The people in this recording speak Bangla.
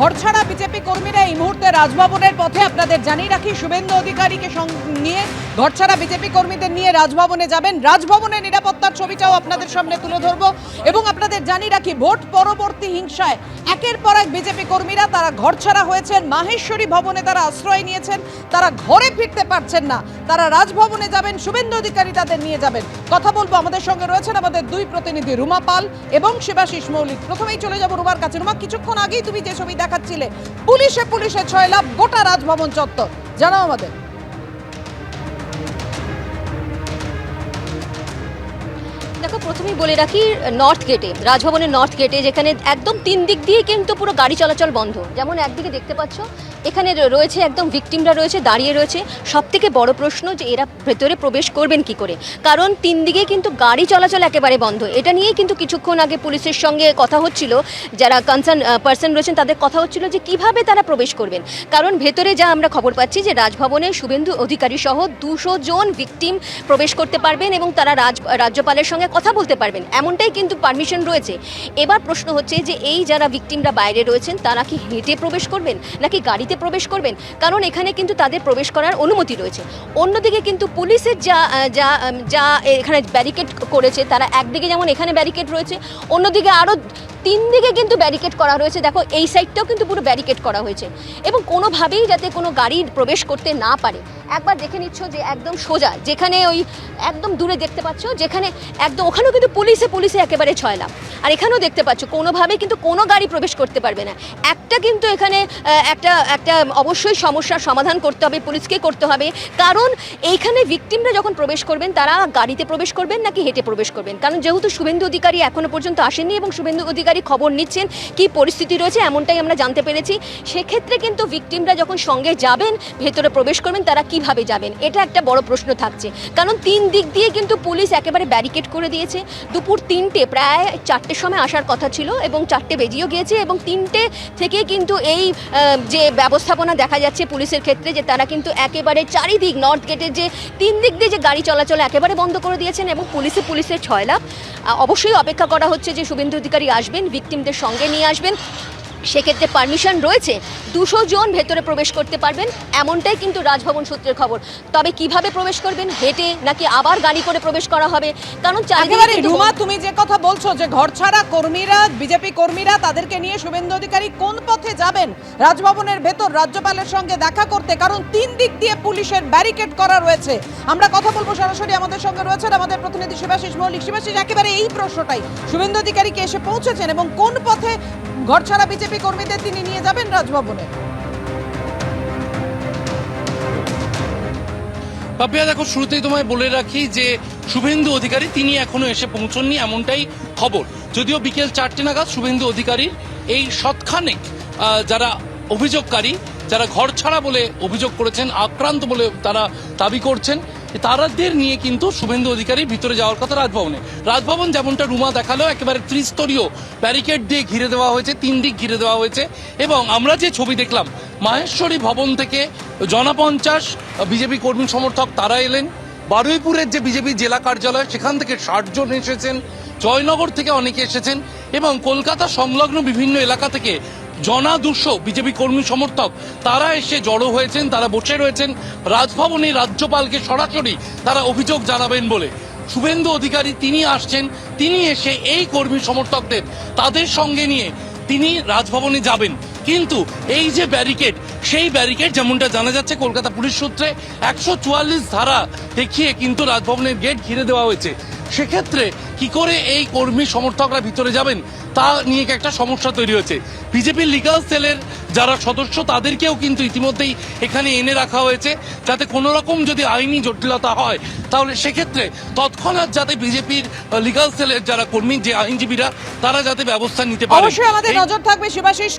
ঘরছাড়া বিজেপি কর্মীরা এই মুহূর্তে রাজভবনের পথে। আপনাদের জানিয়ে রাখি, শুভেন্দু অধিকারীকে নিয়ে ঘরছাড়া বিজেপি কর্মীদের নিয়ে রাজভবনে যাবেন। রাজভবনের নিরাপত্তার ছবিটাও আপনাদের সামনে তুলে ধরবো এবং আপনাদের জানিয়ে রাখি, ভোট পরবর্তী হিংসায় একের পর এক বিজেপি কর্মীরা তারা ঘরছাড়া হয়েছেন। মাহেশ্বরী ভবনে তারা আশ্রয় নিয়েছেন। তারা ঘরে ফিরতে পারছেন না। তারা রাজভবনে যাবেন, শুভেন্দু অধিকারী তাদের নিয়ে যাবেন। কথা বলব আমাদের সঙ্গে রয়েছেন আমাদের দুই প্রতিনিধি রুমা পাল এবং শিবাশিস মৌলিক। প্রথমেই চলে যাব রুমার কাছে। রুমা, কিছুক্ষণ আগেই তুমি যে ছবি দেখাচ্ছিলে। পুলিশে পুলিশে ছয় লাভ গোটা রাজভবন চত্বর। জানাও আমাদের। দেখো প্রথমেই বলে রাখি নর্থ গেটে রাজভবনের নর্থ গেটে যেখানে একদম তিন দিক দিয়ে কিন্তু পুরো গাড়ি চলাচল বন্ধ। যেমন একদিকে দেখতে পাচ্ছ, এখানে রয়েছে একদম ভিকটিমরা রয়েছে, দাঁড়িয়ে রয়েছে। সব থেকে বড় প্রশ্ন যে এরা ভেতরে প্রবেশ করবেন কি করে? কারণ তিন দিকে কিন্তু গাড়ি চলাচল একেবারে বন্ধ। এটা নিয়েই কিন্তু কিছুক্ষণ আগে পুলিশের সঙ্গে কথা হচ্ছিল, যারা কনসার্ন পার্সন রয়েছেন, তাদের কথা হচ্ছিল যে কীভাবে তারা প্রবেশ করবেন। কারণ ভেতরে যা আমরা খবর পাচ্ছি যে রাজভবনে শুভেন্দু অধিকারী সহ দুশো জন ভিকটিম প্রবেশ করতে পারবেন এবং তারা রাজ, রাজ্যপালের সঙ্গে কথা বলতে পারবেন, এমনটাই কিন্তু পারমিশন রয়েছে। এবার প্রশ্ন হচ্ছে যে এই যারা ভিকটিমরা বাইরে রয়েছেন, তারা কি হেঁটে প্রবেশ করবেন, নাকি গাড়িতে প্রবেশ করবেন? কারণ এখানে কিন্তু তাদের প্রবেশ করার অনুমতি রয়েছে। অন্যদিকে কিন্তু পুলিশের যা যা যা এখানে ব্যারিকেড করেছে, তারা একদিকে যেমন এখানে ব্যারিকেড রয়েছে, অন্যদিকে আরও তিন দিকে কিন্তু ব্যারিকেড করা রয়েছে। দেখো, এই সাইডটাও কিন্তু পুরো ব্যারিকেড করা হয়েছে। এবং কোনোভাবেই যাতে কোনো গাড়ি প্রবেশ করতে না পারে। একবার দেখে নিচ্ছ যে একদম সোজা, যেখানে ওই একদম দূরে দেখতে পাচ্ছ, যেখানে একদম ওখানেও কিন্তু পুলিশে পুলিশে একেবারে ছয়লাম আর এখানেও দেখতে পাচ্ছ কোনোভাবে কিন্তু কোনো গাড়ি প্রবেশ করতে পারবে না। একটা কিন্তু এখানে একটা একটা অবশ্যই সমস্যার সমাধান করতে হবে পুলিশকে করতে হবে। কারণ এইখানে ভিকটিমরা যখন প্রবেশ করবেন, তারা গাড়িতে প্রবেশ করবেন নাকি হেঁটে প্রবেশ করবেন? কারণ যেহেতু শুভেন্দু অধিকারী এখনও পর্যন্ত আসেননি এবং শুভেন্দু অধিকারী খবর নিচ্ছেন, কি পরিস্থিতি রয়েছে এমনটাই আমরা জানতে পেরেছি। সেক্ষেত্রে কিন্তু ভিকটিমরা যখন সঙ্গে যাবেন, ভেতরে প্রবেশ করবেন, তারা কীভাবে যাবেন? এটা একটা বড় প্রশ্ন থাকছে। কারণ তিন দিক দিয়ে কিন্তু পুলিশ একেবারে ব্যারিকেড করে দিয়েছে। দুপুর তিনটে, প্রায় চারটের সময় আসার কথা ছিল এবং চারটে বেজিয়েও গিয়েছে এবং তিনটে থেকে কিন্তু এই যে ব্যবস্থাপনা দেখা যাচ্ছে পুলিশের ক্ষেত্রে যে তারা কিন্তু একেবারে চারিদিক নর্থ গেটের যে তিন দিক দিয়ে যে গাড়ি চলাচল একেবারে বন্ধ করে দিয়েছেন এবং পুলিশে পুলিশের ছয় লাভ অবশ্যই অপেক্ষা করা হচ্ছে যে শুভেন্দু অধিকারী আসবেন ভিকটিমদের সঙ্গে নিয়ে আসবেন। সেক্ষেত্রে পারমিশন রয়েছে, দুশো জন ভেতরে প্রবেশ করতে পারবেন, এমনটাই কিন্তু রাজভবন সূত্রের খবর। তবে কীভাবে প্রবেশ করবেন, হেঁটে নাকি আবার গাড়ি করে প্রবেশ করা হবে? কারণ রুমা, তুমি যে কথা বলছো যে ঘরছাড়া কর্মীরা, বিজেপি কর্মীরা, তাদেরকে নিয়ে শুভেন্দু অধিকারী কোন পথে যাবেন? রাজভবনের ভেতর রাজ্যপালের সঙ্গে দেখা করতে, কারণ তিন দিক দিয়ে পুলিশের ব্যারিকেড করা রয়েছে। আমরা কথা বলব সরাসরি আমাদের সঙ্গে রয়েছেন আমাদের প্রতিনিধি শিবাশিস মৌলিক। শিবাশিস, একেবারে এই প্রশ্নটাই। শুভেন্দু অধিকারীকে এসে পৌঁছেছেন এবং কোন পথে ঘরছাড়া বিজেপি কর্মীদের তিনি নিয়ে যাবেন রাজভবনে। পাপিয়া দেখো শুরুতেই তোমায় বলে রাখি যে শুভেন্দু অধিকারী তিনি এখনও এসে পৌঁছননি এমনটাই খবর। যদিও বিকেল চারটে নাগাদ শুভেন্দু অধিকারীর এই আহ, যারা অভিযোগকারী যারা ঘর ছাড়া বলে অভিযোগ করেছেন আক্রান্ত বলে তারা দাবি করছেন তারাদের নিয়ে কিন্তু শুভেন্দু অধিকারী ভিতরে যাওয়ার কথা রাজভবনে। রাজভবন যেমনটা রুমা দেখাল, একেবারে ত্রিস্তরীয় ব্যারিকেড দিয়ে ঘিরে দেওয়া হয়েছে, তিন দিক ঘিরে দেওয়া হয়েছে। এবং আমরা যে ছবি দেখলাম, মাহেশ্বরী ভবন থেকে জনপঞ্চাশ বিজেপি কর্মী সমর্থক তারা এলেন। বারুইপুরের যে বিজেপি জেলা কার্যালয়, সেখান থেকে ষাট জন এসেছেন। জয়নগর থেকে অনেকে এসেছেন। এবং কলকাতা সংলগ্ন বিভিন্ন এলাকা থেকে জনা দুশো বিজেপি কর্মী সমর্থক। তারা এসে জড়ো হয়েছেন, তারা বসে রয়েছেন। রাজভবনে রাজ্যপালকে সরাসরি তারা অভিযোগ জানাবেন বলে। শুভেন্দু অধিকারী তিনি আসছেন, তিনি এসে এই কর্মী সমর্থকদের, তাদের সঙ্গে নিয়ে তিনি রাজভবনে যাবেন। কিন্তু এই যে ব্যারিকেড সেই ব্যারিকেড যেমনটা জানা যাচ্ছে কলকাতা পুলিশ সূত্রে একশো চুয়াল্লিশ ধারা দেখিয়ে কিন্তু রাজভবনের গেট ঘিরে দেওয়া হয়েছে। সেক্ষেত্রে কি করে এই কর্মী সমর্থকরা ভিতরে যাবেন তা নিয়ে একটা সমস্যা তৈরি হয়েছে। বিজেপির লিগাল সেলের যারা সদস্য তাদেরকেও কিন্তু ইতিমধ্যেই এখানে এনে রাখা হয়েছে। যাতে কোনো রকম যদি আইনি জটিলতা হয় তাহলে সেক্ষেত্রে তৎক্ষণাৎ যাতে বিজেপির লিগাল সেলের যারা কর্মী যে আইনজীবীরা তারা যাতে ব্যবস্থা নিতে পারে। অবশ্যই আমাদের নজর থাকবে শিবাশিস